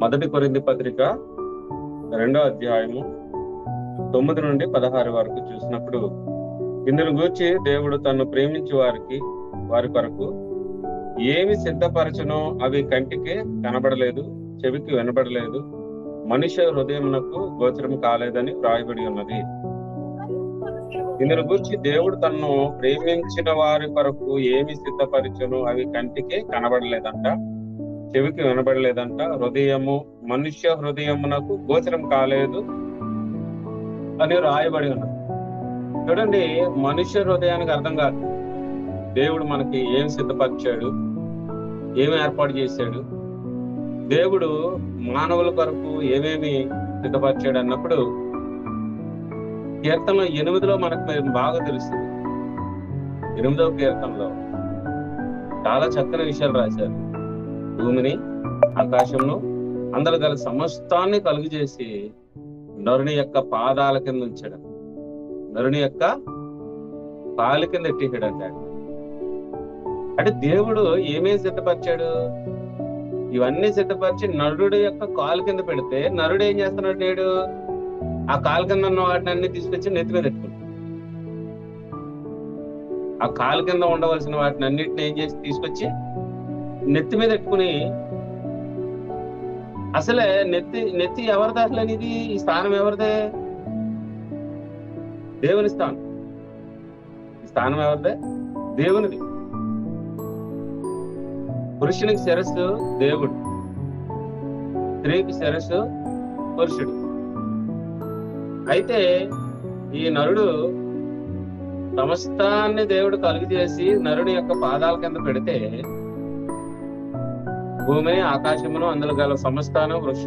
మొదటి కొరింది పత్రిక రెండో అధ్యాయము తొమ్మిది నుండి పదహారు వరకు చూసినప్పుడు ఇందును గూర్చి దేవుడు తను ప్రేమించి వారికి వారి కొరకు ఏమి సిద్ధపరచనో అవి కంటికి కనబడలేదు చెవికి వినబడలేదు మనిషి హృదయమునకు గోచరం కాలేదని వ్రాయబడి ఉన్నది. ఇందును గురించి దేవుడు తనను ప్రేమించిన వారి కొరకు ఏమి సిద్ధపరచను అవి కంటికి కనబడలేదంట. చెవికి వినబడలేదంట. హృదయము మనుష్య హృదయమునకు గోచరం కాలేదు అని రాయబడి ఉన్నది. చూడండి మనుష్య హృదయానికి అర్థం కాదు. దేవుడు మనకి ఏం సిద్ధపరిచాడు? ఏమి ఏర్పాటు చేశాడు? దేవుడు మానవుల కొరకు ఏమేమి సిద్ధపరిచాడు అన్నప్పుడు కీర్తనలో ఎనిమిదిలో మనకు బాగా తెలుస్తుంది. ఎనిమిదవ కీర్తనలో చాలా చక్కని విషయాలు రాశారు. భూమిని ఆకాశంను అందరు గల సమస్తాన్ని కలుగు చేసి నరుని యొక్క పాదాల కింద ఉంచాడు. నరుని యొక్క కాలు కింద ఎట్టిహాడు అంటే అంటే దేవుడు ఏమేమి సిద్ధపరిచాడు? ఇవన్నీ సిద్ధపరిచి నరుడు యొక్క కాలు కింద పెడితే నరుడు ఏం చేస్తున్నాడు నేడు? ఆ కాలు కింద ఉన్న వాటిని అన్ని తీసుకొచ్చి నెత్తి మీద పెట్టుకుంటాడు. ఆ కాలు కింద ఉండవలసిన వాటిని అన్నిటిని ఏం చేసి తీసుకొచ్చి నెత్తి మీద పెట్టుకుని అసలే నెత్తి నెత్తి ఎవరిది అసలు అనేది ఈ స్థానం ఎవరిదే? దేవుని స్థానం. ఈ స్థానం ఎవరిదే? దేవునిది. పురుషునికి శిరస్సు దేవుడు. స్త్రీకి శిరస్సు పురుషుడు. అయితే ఈ నరుడు సమస్తాన్ని దేవుడు కలుగు చేసి నరుని యొక్క పాదాల కింద పెడితే భూమిని ఆకాశమును అందులో గల సమస్తాను వృక్ష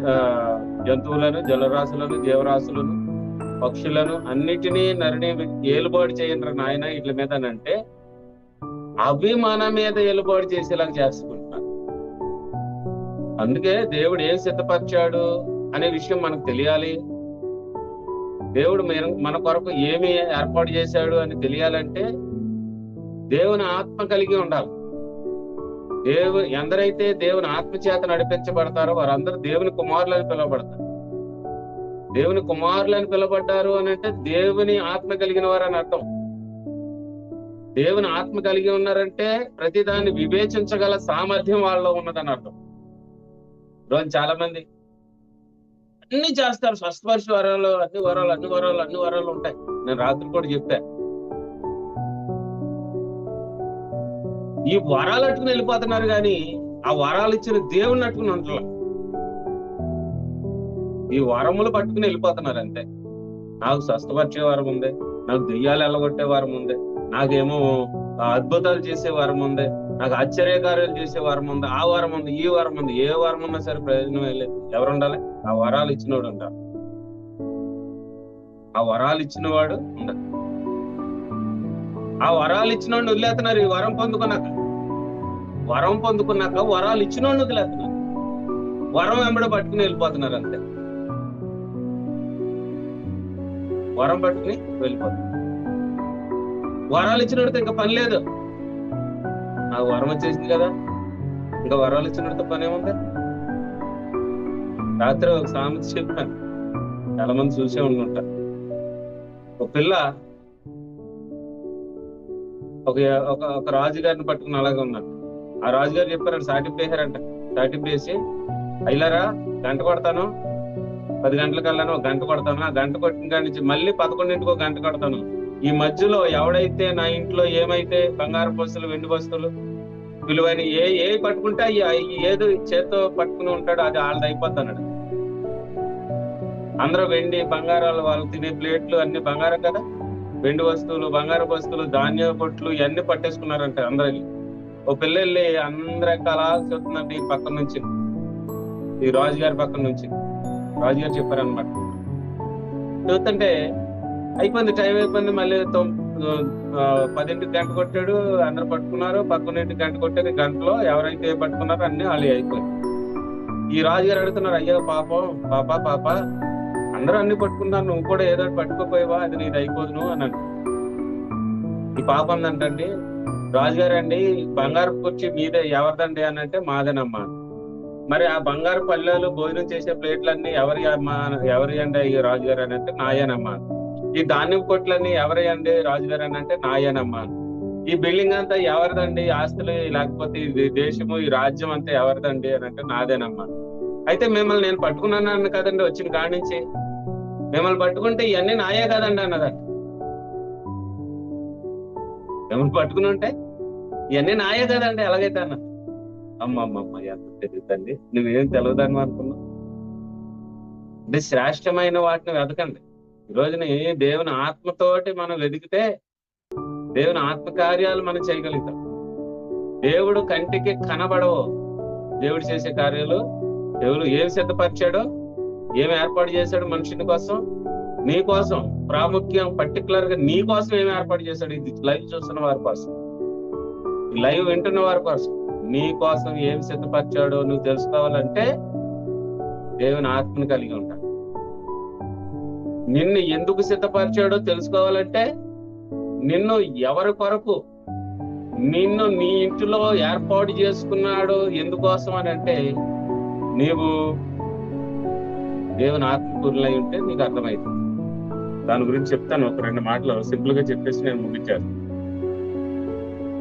జంతువులను జలరాశులను జీవరాశులను పక్షులను అన్నిటినీ నరిని ఏలుబాటు చేయండి నాయన ఇట్ల మీద అని అంటే అవి మన మీద ఏలుబాటు చేసేలాగా చేసుకుంటున్నారు. అందుకే దేవుడు ఏం సిద్ధపరిచాడు అనే విషయం మనకు తెలియాలి. దేవుడు మన కొరకు ఏమి ఏర్పాటు చేశాడు అని తెలియాలంటే దేవుని ఆత్మ కలిగి ఉండాలి. దేవు ఎందరైతే దేవుని ఆత్మ చేత నడిపించబడతారో వారందరూ దేవుని కుమారులని పిలువబడతారు. దేవుని కుమారులని పిలువబడ్డారు అని అంటే దేవుని ఆత్మ కలిగిన వారు అని అర్థం. దేవుని ఆత్మ కలిగి ఉన్నారంటే ప్రతిదాన్ని వివేచించగల సామర్థ్యం వాళ్ళలో ఉన్నదని అర్థం. రోజు చాలా మంది అన్ని చేస్తారు. స్వస్థపరిచే వరాలు అన్ని వరాలు అన్ని వరాలు అన్ని వరాలు ఉంటాయి. నేను రాత్రి కూడా చెప్పా. ఈ వరాలు అట్టుకుని వెళ్ళిపోతున్నారు కానీ ఆ వరాలు ఇచ్చిన దేవుని అట్టుకుని ఉంటలే ఈ వరములు పట్టుకుని వెళ్ళిపోతున్నారు అంతే. నాకు స్వస్థపరిచే వరం ఉంది నాకు దెయ్యాలు ఎల్లగొట్టే వరం ఉంది నాకేమో అద్భుతాలు చేసే వరం ఉంది నాకు ఆశ్చర్యకార్యాలు చేసే వరం ఉంది ఆ వరం ఉంది ఈ వరం ఉంది ఏ వరం ఉన్నా సరే ప్రయోజనం లేదు. ఎవరు ఉండాలి? ఆ వరాలు ఇచ్చినోడు ఉండాలి. ఆ వరాలు ఇచ్చినవాడు ఉండాలి. ఆ వరాలు ఇచ్చినోడిని వదిలేస్తున్నారు ఈ వరం పొందుకున్నాక. వరం పొందుకున్నాక వరాలు ఇచ్చినోడిని వదిలేస్తున్నారు. వరం వెంబడ పట్టుకుని వెళ్ళిపోతున్నారు అంతే. వరం పట్టుకుని వెళ్ళిపోతున్నారు. వరాలు ఇచ్చినోడితో ఇంకా పని లేదు. నాకు వరం వచ్చేసింది కదా. ఇంకా వరాలు ఇచ్చినోడితో పని ఏముంది? రాత్రి ఒక సామెత చెప్పాను. చాలా మంది చూసే ఉండుంటారు. ఒక పిల్ల ఒక ఒక ఒక రాజుగారిని పట్టుకుని అలాగే ఉన్నాడు. ఆ రాజుగారు చెప్పారు సాటింపేశారంట సాటింపేసి సాటింపు అయిలారా గంట కొడతాను. పది గంటలకల్లాను ఒక గంట కొడతాను. ఆ గంట కొట్టిన కాడి నుంచి మళ్ళీ పదకొండింటికి ఒక గంట కొడతాను. ఈ మధ్యలో ఎవడైతే నా ఇంట్లో ఏమైతే బంగారు బస్సులు వెండి బస్సులు విలువైన ఏ ఏ పట్టుకుంటే ఏదో చేత్తో పట్టుకుని ఉంటాడో అది వాళ్ళది అయిపోతాడు అందరూ వెండి బంగారాలు వాళ్ళు తినే ప్లేట్లు అన్ని బంగారం కదా. వెండి వస్తువులు బంగారు వస్తువులు ధాన్య పొట్లు ఇవన్నీ పట్టేసుకున్నారంట అందరికి ఓ పిల్ల వెళ్ళి అందరికి అలా చూస్తుందంటే ఈ పక్కన నుంచి. ఈ రాజుగారి పక్కన నుంచి. రాజుగారు చెప్పారనమాట చూస్తుంటే అయిపోయింది టైం అయిపోయింది. మళ్ళీ పదింటి పదింటికి గంట కొట్టాడు. అందరు పట్టుకున్నారు. పక్కనింటికి గంట కొట్టారు. గంటలో ఎవరైతే పట్టుకున్నారో అన్ని వాళ్ళు అయిపోయింది ఈ రాజుగారు అడుగుతున్నారు అయ్యో పాపం పాప పాప. అందరూ అన్ని పట్టుకున్నారు. నువ్వు కూడా ఏదో పట్టుకోపోయావా? అది నీది అయిపోదును అని అంట ఈ పాప అందంటండి రాజుగారు అండి బంగారు కుర్చీ మీదే ఎవరిదండి అని అంటే మాదేనమ్మా. మరి ఆ బంగారు పల్లెలు భోజనం చేసే ప్లేట్లన్నీ ఎవరి అమ్మా ఎవరి అండి ఈ రాజుగారు అని అంటే నాయనమ్మా. ఈ ధాన్యం కొట్లన్నీ ఎవరి అండి రాజుగారు అని అంటే నాయనమ్మా. ఈ బిల్డింగ్ అంతా ఎవరిదండి? ఆస్తులు లేకపోతే ఇది దేశము ఈ రాజ్యం అంతా ఎవరిదండి అని అంటే నాదేనమ్మా. అయితే మిమ్మల్ని నేను పట్టుకున్నాను కదండి వచ్చిన కాడి నుంచి. మిమ్మల్ని పట్టుకుంటే ఇవన్నీ నాయే కదండి అన్నదంట మిమ్మల్ని పట్టుకుని ఉంటే ఇవన్నీ నాయే కదండి ఎలాగైతే అన్న. అమ్మ అమ్మ అమ్మ ఎంత తెలియదండి నువ్వేం తెలియదని అనుకున్నావు? అంటే శ్రేష్టమైన వాటిని వెతకండి. ఈ రోజున దేవుని ఆత్మతోటి మనం వెతికితే దేవుని ఆత్మకార్యాలు మనం చేయగలుగుతాం. దేవుడు కంటికి కనబడవు. దేవుడు చేసే కార్యాలు దేవుడు ఏం సిద్ధపరిచాడో ఏం ఏర్పాటు చేశాడు మనుషుని కోసం? నీ కోసం. ప్రాముఖ్యం పర్టికులర్గా నీ కోసం ఏం ఏర్పాటు చేశాడు? ఇది లైవ్ చూస్తున్న వారి కోసం. లైవ్ వింటున్న వారి కోసం. నీ కోసం ఏం సిద్ధపరిచాడో నువ్వు తెలుసుకోవాలంటే దేవుని ఆత్మను కలిగి ఉంటాడు నిన్ను ఎందుకు సిద్ధపరిచాడో తెలుసుకోవాలంటే నిన్ను ఎవరి కొరకు? నిన్ను నీ ఇంటిలో ఏర్పాటు చేసుకున్నాడు ఎందుకోసం అని అంటే నీవు దేవుని ఆత్మపూర్ణులై ఉంటే నీకు అర్థమవుతుంది దాని గురించి చెప్తాను. ఒక రెండు మాటలు సింపుల్గా చెప్పేసి నేను ముగించాను.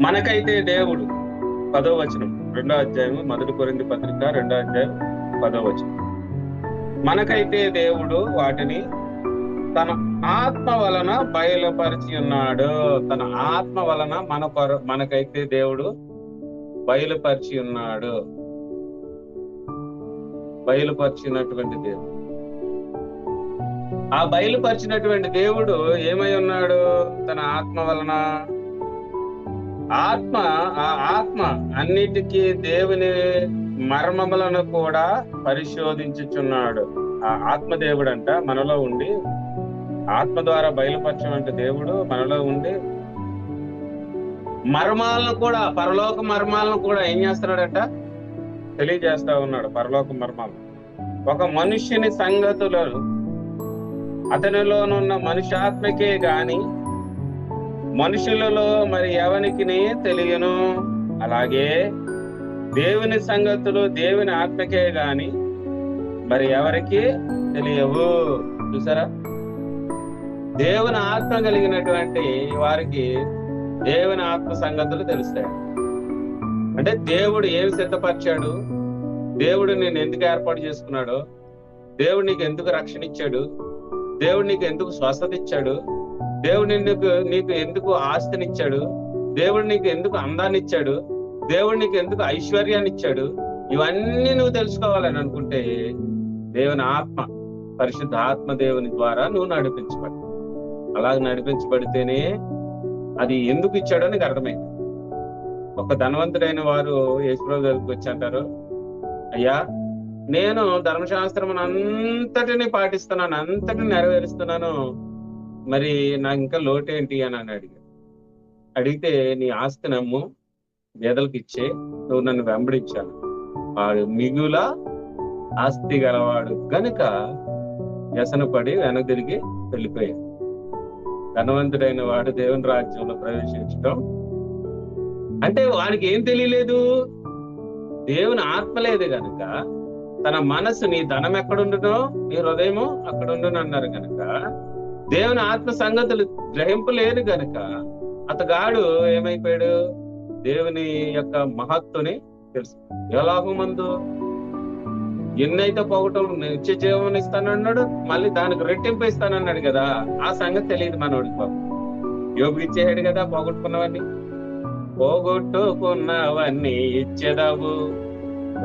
మనకైతే దేవుడు పదో వచనం రెండో అధ్యాయం మొదటి కొరింది పత్రిక రెండో అధ్యాయం పదో వచనం. మనకైతే దేవుడు వాటిని తన ఆత్మ వలన బయలుపరిచి ఉన్నాడు. తన ఆత్మ వలన మన కొర మనకైతే దేవుడు బయలుపరిచి ఉన్నాడు. బయలుపరిచినటువంటి దేవుడు. ఆ బయలుపరిచినటువంటి దేవుడు ఏమై ఉన్నాడు? తన ఆత్మ వలన. ఆత్మ ఆ ఆత్మ అన్నిటికీ దేవుని మర్మములను కూడా పరిశోధించుచున్నాడు. ఆ ఆత్మ అంట మనలో ఉండి ఆత్మ ద్వారా బయలుపరచమంటే దేవుడు మనలో ఉండి మర్మాలను కూడా పరలోక మర్మాలను కూడా ఏం చేస్తున్నాడట? తెలియజేస్తా ఉన్నాడు పరలోక మర్మాలు. ఒక మనుష్యుని సంగతులను అతనిలోనున్న మనుషాత్మకే గాని మనుషులలో మరి ఎవనికి తెలియను. అలాగే దేవుని సంగతులు దేవుని ఆత్మకే గాని మరి ఎవరికి తెలియవు. చూసారా? దేవుని ఆత్మ కలిగినటువంటి వారికి దేవుని ఆత్మ సంగతులు తెలుస్తాయి. అంటే దేవుడు ఏమి సిద్ధపరిచాడు? దేవుడు నేను ఎందుకు ఏర్పాటు చేసుకున్నాడు? దేవుడు నీకు ఎందుకు రక్షణ ఇచ్చాడు? దేవుడు నీకు ఎందుకు స్వస్థత ఇచ్చాడు? దేవుడు నీకు నీకు ఎందుకు ఆస్తినిచ్చాడు దేవుడు నీకు ఎందుకు అందాన్ని ఇచ్చాడు? దేవుడు నీకు ఎందుకు ఐశ్వర్యాన్ని ఇచ్చాడు? ఇవన్నీ నువ్వు తెలుసుకోవాలని అనుకుంటే దేవుని ఆత్మ పరిశుద్ధ ఆత్మ దేవుని ద్వారా నువ్వు నడిపించబడి అలా నడిపించబడితేనే అది ఎందుకు ఇచ్చాడో నీకు అర్థమైంది. ఒక ధనవంతుడైన వారు యేసుప్రభు దగ్గరికి వచ్చి అంటారు అయ్యా నేను ధర్మశాస్త్రం అంతటిని పాటిస్తున్నాను అంతటిని నెరవేరుస్తున్నాను. మరి నాకు ఇంకా లోటేంటి అని అని అడిగాడు అడిగితే నీ ఆస్తి నమ్ము పేదలకు ఇచ్చే నువ్వు నన్ను వెంబడించాను వాడు మిగుల ఆస్తి గలవాడు గనుక వ్యసన పడి వెనక తిరిగి వెళ్ళిపోయాడు. ధనవంతుడైన వాడు దేవుని రాజ్యంలో ప్రవేశించడం అంటే వాడికి ఏం తెలియలేదు? దేవుని ఆత్మ లేదు కనుక తన మనసు నీ ధనం ఎక్కడుండునో నీ హృదయము అక్కడుండును అన్నారు గనుక దేవుని ఆత్మ సంగతులు గ్రహింపు లేరు గనుక అతగాడు ఏమైపోయాడు? దేవుని యొక్క మహత్తుని తెలుసు ఎలాగో మందు ఎన్నైతే పోగొట్టం నిత్య జీవం ఇస్తానన్నాడు మళ్ళీ దానికి రెట్టింపు ఇస్తానన్నాడు కదా ఆ సంగతి తెలియదు మనోడికి పాపం. యోగు ఇచ్చేసాడు కదా పోగొట్టుకున్నవన్నీ? పోగొట్టుకున్నవన్నీ ఇచ్చేదావు.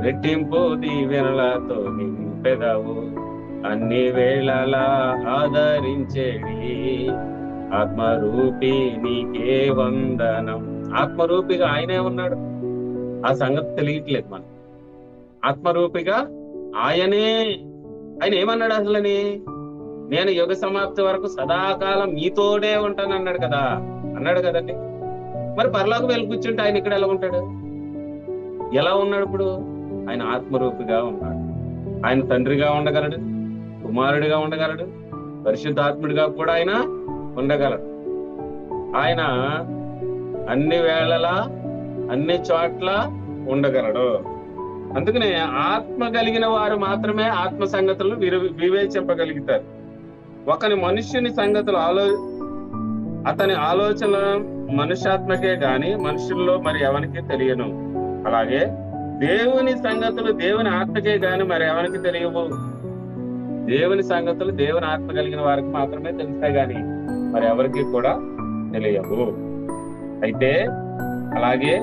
రెట్టింపు దీవెనలతో నింపెదవు. అన్ని వేళలా ఆదరించేడి. ఆత్మరూపి నీకే వందనం. ఆత్మరూపిగా ఆయనే ఉన్నాడు. ఆ సంగతి తెలియట్లేదు మనం ఆత్మరూపిగా ఆయనే. ఆయన ఏమన్నాడు అసలని? నేను యుగ సమాప్తి వరకు సదాకాలం మీతోడే ఉంటాను అన్నాడు కదా. అన్నాడు కదండి. మరి పరలోకి వెళ్ళి కూర్చుంటే ఆయన ఇక్కడ ఎలా ఉంటాడు? ఎలా ఉన్నాడు ఇప్పుడు? ఆయన ఆత్మరూపిగా ఉన్నాడు ఆయన తండ్రిగా ఉండగలడు కుమారుడిగా ఉండగలడు పరిశుద్ధాత్ముడిగా కూడా ఆయన ఉండగలడు. ఆయన అన్ని వేళలా అన్ని చోట్ల ఉండగలడు. అందుకనే ఆత్మ కలిగిన వారు మాత్రమే ఆత్మ సంగతులను వివేచింపగలుగుతారు. ఒకని మనుష్యుని సంగతులు ఆలో అతని ఆలోచన మనుష్యాత్మకే గాని మనుషుల్లో మరి ఎవరికి తెలియను. అలాగే దేవుని సంగతులు దేవుని ఆత్మకే గాని మరి ఎవరికి తెలియవు? దేవుని సంగతులు దేవుని ఆత్మ కలిగిన వారికి మాత్రమే తెలుస్తాయి గాని మరి ఎవరికి కూడా తెలియవు. అయితే అలాగే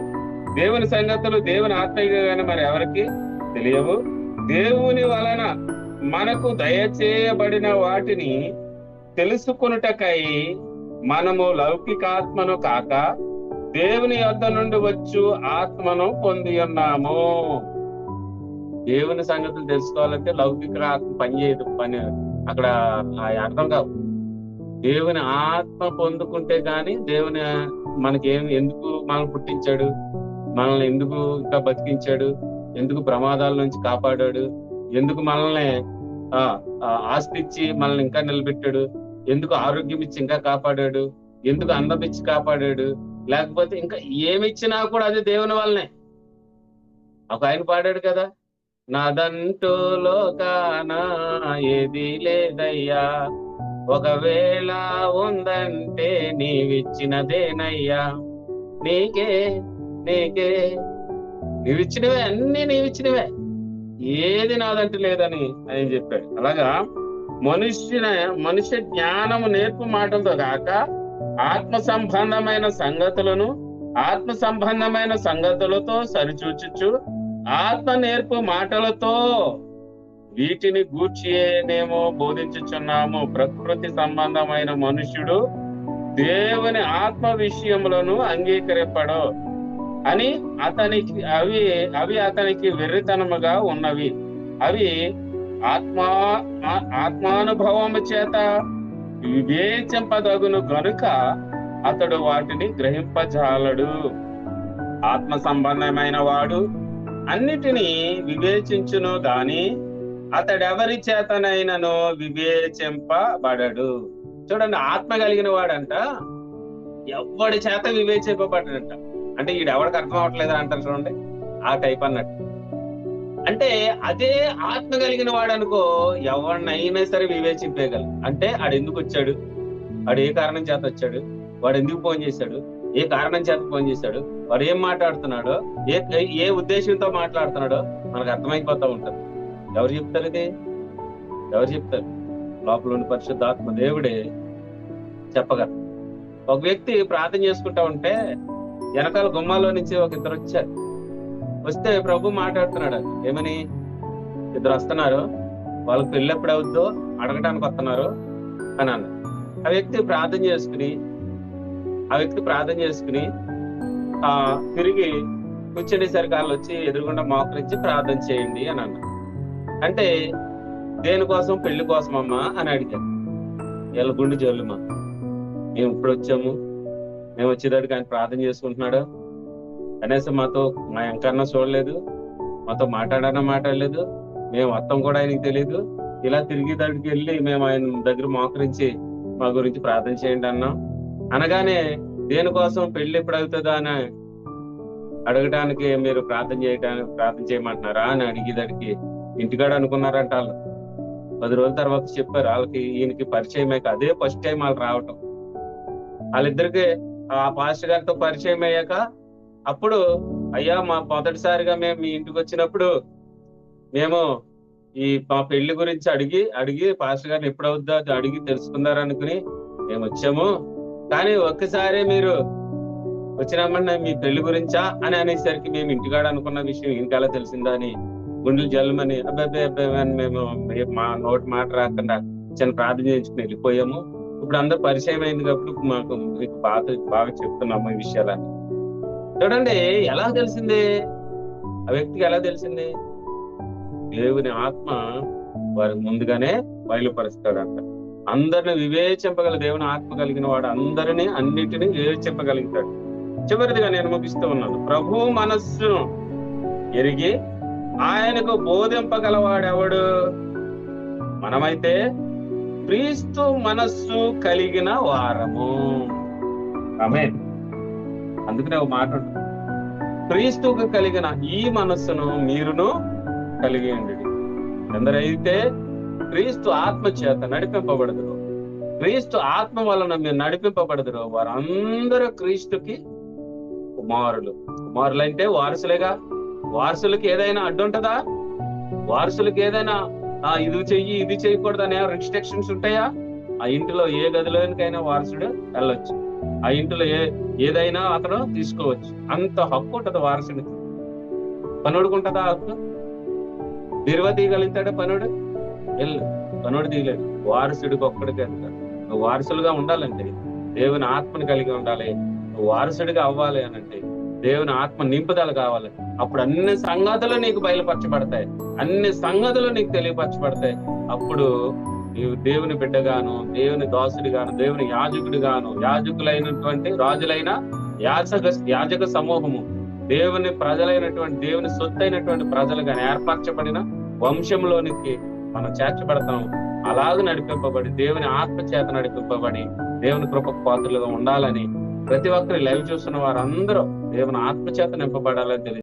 దేవుని సంగతులు దేవుని ఆత్మగా గాని మరి ఎవరికి తెలియవు? దేవుని వలన మనకు దయచేయబడిన వాటిని తెలుసుకొనుటకై మనము లౌకికాత్మను కాక దేవుని యొద్ద నుండి వచ్చు ఆత్మను పొంది ఉన్నాము దేవుని సంగతులు తెలుసుకోవాలంటే లౌకిక ఆత్మ పనిచేయదు పని అక్కడ ఆ అర్థం కావు. దేవుని ఆత్మ పొందుకుంటే గాని దేవుని మనకి ఎందుకు మనల్ని పుట్టించాడు? మనల్ని ఎందుకు ఇంకా బతికించాడు? ఎందుకు ప్రమాదాల నుంచి కాపాడాడు? ఎందుకు మనల్ని ఆ ఆస్తి ఇచ్చి మనల్ని ఇంకా నిలబెట్టాడు? ఎందుకు ఆరోగ్యం ఇచ్చి ఇంకా కాపాడాడు? ఎందుకు అందం ఇచ్చి కాపాడాడు? లేకపోతే ఇంకా ఏమి ఇచ్చినా కూడా అది దేవుని వల్లనే. ఒక ఆయన పాడాడు కదా నాదంటూ లోకానా ఏది లేదయ్యా ఒకవేళ ఉందంటే నీవిచ్చినదేనయ్యా నీకే నీకే నీవిచ్చినవే అన్ని నీవిచ్చినవే ఏది నాదంటే లేదని ఆయన చెప్పాడు. అలాగా మనుష్యున మనుష్య జ్ఞానము నేర్పు మాటలతో కాక ఆత్మ సంబంధమైన సంగతులను ఆత్మ సంబంధమైన సంగతులతో సరిచూచుచు ఆత్మ నేర్పు మాటలతో వీటిని గూర్చియేనేమో బోధించుచున్నాము. ప్రకృతి సంబంధమైన మనుష్యుడు దేవుని ఆత్మ విషయములను అంగీకరింపడు అని అతనికి అవి అవి అతనికి వెర్రితనముగా ఉన్నవి. అవి ఆత్మా ఆత్మానుభవము చేత వివేచింపదగును కనుక అతడు వాటిని గ్రహింపజాలడు. ఆత్మ సంబంధమైన వాడు అన్నిటినీ వివేచించును గాని అతడెవరి చేతనైనను వివేచింపబడడు. చూడండి ఆత్మ కలిగిన వాడంట ఎవడి చేత వివేచింపబడడంట అంటే ఈడెవడికి అర్థం అవ్వట్లేదా అంటారు చూడండి. ఆ టైప్ అన్నట్టు. అంటే అదే ఆత్మ కలిగిన వాడు అనుకో ఎవరినైనా సరే వివేచింపేయగలరు అంటే ఆడు ఎందుకు వచ్చాడు? వాడు ఏ కారణం చేత వచ్చాడు? వాడు ఎందుకు ఫోన్ చేశాడు? ఏ కారణం చేత ఫోన్ చేశాడు? వాడు ఏం మాట్లాడుతున్నాడో? ఏ ఏ ఉద్దేశంతో మాట్లాడుతున్నాడో మనకు అర్థమైపోతా ఉంటుంది. ఎవరు చెప్తారు ఇది? ఎవరు చెప్తారు? లోపల ఉన్న పరిశుద్ధాత్మ దేవుడే చెప్పగలరు ఒక వ్యక్తి ప్రార్థన చేసుకుంటా ఉంటే వెనకాల గుమ్మాలో నుంచి ఒక ఇద్దరు వచ్చారు. వస్తే ప్రభు మాట్లాడుతున్నాడు. ఏమని? ఇద్దరు వస్తున్నారు. వాళ్ళకి పెళ్ళి ఎప్పుడు అవుద్దో అడగడానికి వస్తున్నారు అని అన్న ఆ వ్యక్తి ప్రార్థన చేసుకుని ఆ వ్యక్తి ప్రార్థన చేసుకుని ఆ తిరిగి కూర్చుండేసరికి వాళ్ళు వచ్చి ఎదురుగుండా మోకరించి ప్రార్థన చేయండి అని అన్న అంటే దేనికోసం పెళ్ళి కోసం అమ్మా అని అడిగారు వీళ్ళ గుండె జోలుమా మేము ఇప్పుడు వచ్చాము. మేము వచ్చేదానికి ఆయన ప్రార్థన చేసుకుంటున్నాడు? కనీసం మాతో మా ఎంకన్నా చూడలేదు మాతో మాట్లాడన్నా మాట్లాడలేదు మేము మొత్తం కూడా ఆయనకి తెలియదు ఇలా తిరిగి దగ్గరికి వెళ్ళి మేము ఆయన దగ్గర మోకరించి మా గురించి ప్రార్థన చేయండి అన్నాం. అనగానే దేనికోసం పెళ్ళి ఎప్పుడు అవుతుందా అని అడగడానికి మీరు ప్రార్థన చేయడానికి ప్రార్థన చేయమంటున్నారా అని అడిగేదానికి ఇంటికాడ అనుకున్నారంట వాళ్ళు. పది రోజుల తర్వాత చెప్పారు వాళ్ళకి ఈయనకి పరిచయం అయ్యాక అదే ఫస్ట్ టైం వాళ్ళు రావటం. వాళ్ళిద్దరికి ఆ పాస్టర్ గారితో పరిచయం అయ్యాక అప్పుడు అయ్యా మా మొదటిసారిగా మేము మీ ఇంటికి వచ్చినప్పుడు మేము ఈ మా పెళ్ళి గురించి అడిగి అడిగి పాస్టర్ గారిని ఎప్పుడు అడిగి తెలుసుకుందారనుకుని మేము వచ్చాము. కానీ ఒక్కసారి మీరు వచ్చినామన్నా మీ పెళ్ళి గురించా? అని అనేసరికి మేము ఇంటికాడ అనుకున్న విషయం ఇంకెలా తెలిసిందా అని గుండెలు జల్లమని అబ్బాయి అబ్బాయి అని మేము మా నోటి మాట రాకుండా చిన్న ప్రార్థన చేయించుకుని వెళ్ళిపోయాము. ఇప్పుడు అందరు పరిచయం అయింది కాబట్టి మాకు మీకు బాగా బాగా చెప్తున్నాము ఈ విషయాలని చూడండి ఎలా తెలిసింది? ఆ వ్యక్తికి ఎలా తెలిసింది? దేవుని ఆత్మ వారికి ముందుగానే బయలుపరుస్తాడంట. అందరిని వివేచింపగల దేవుని ఆత్మ కలిగిన వాడు అందరినీ అన్నిటినీ వివేచింపగలుగుతాడు. చివరిదిగా నేను ముగిస్తూ ఉన్నాను. ప్రభు మనస్సును ఎరిగి ఆయనకు బోధింపగలవాడెవడు? మనమైతే క్రీస్తు మనస్సు కలిగిన వారము. ఆమె అందుకనే ఒక మాట క్రీస్తుకు కలిగిన ఈ మనస్సును మీరును కలిగి ఉండి. ఎందరైతే క్రీస్తు ఆత్మ చేత నడిపింపబడదురు క్రీస్తు ఆత్మ వలన మీరు నడిపింపబడదురు వారందరూ క్రీస్తుకి కుమారులు. కుమారులు అంటే వారసులేగా. వారసులకి ఏదైనా అడ్డుంటదా? వారసులకి ఏదైనా ఆ ఇది చెయ్యి ఇది చేయకూడదు అనే రిస్ట్రిక్షన్స్ ఉంటాయా? ఆ ఇంటిలో ఏ గదిలోనికైనా వారసుడు వెళ్ళొచ్చు. ఆ ఇంటిలో ఏ ఏదైనా అతను తీసుకోవచ్చు. అంత హక్కు ఉంటది వారసుడికి పనుడుకుంటుందా హక్కు? బీరువా తీయగలుగుతాడా పనుడు? వెళ్ళు పనుడు తీయలేదు. వారసుడికి ఒక్కడికి వెళ్తాడు నువ్వు వారసులుగా ఉండాలంటే దేవుని ఆత్మని కలిగి ఉండాలి. నువ్వు వారసుడిగా అవ్వాలి అని అంటే దేవుని ఆత్మ నింపుదల కావాలి. అప్పుడు అన్ని సంగతులు నీకు బయలుపరచబడతాయి. అన్ని సంగతులు నీకు తెలియపరచబడతాయి. అప్పుడు నీవు దేవుని బిడ్డగాను దేవుని దాసుడిగాను దేవుని యాజకుడిగాను యాజకులైనటువంటి రాజులైన యాజక యాజక సమూహము దేవుని ప్రజలైనటువంటి దేవుని సొత్తైనటువంటి ప్రజలుగా ఏర్పరచబడిన వంశంలోనికి మనం చేర్చబడతాం అలాగ నడిపింపబడి దేవుని ఆత్మ చేత నడిపింపబడి దేవుని కృపకు పాత్రలుగా ఉండాలని ప్రతి ఒక్కరు లైవ్ చూస్తున్న వారందరూ దేవుని ఆత్మ చేత నింపబడాలని తెలియదు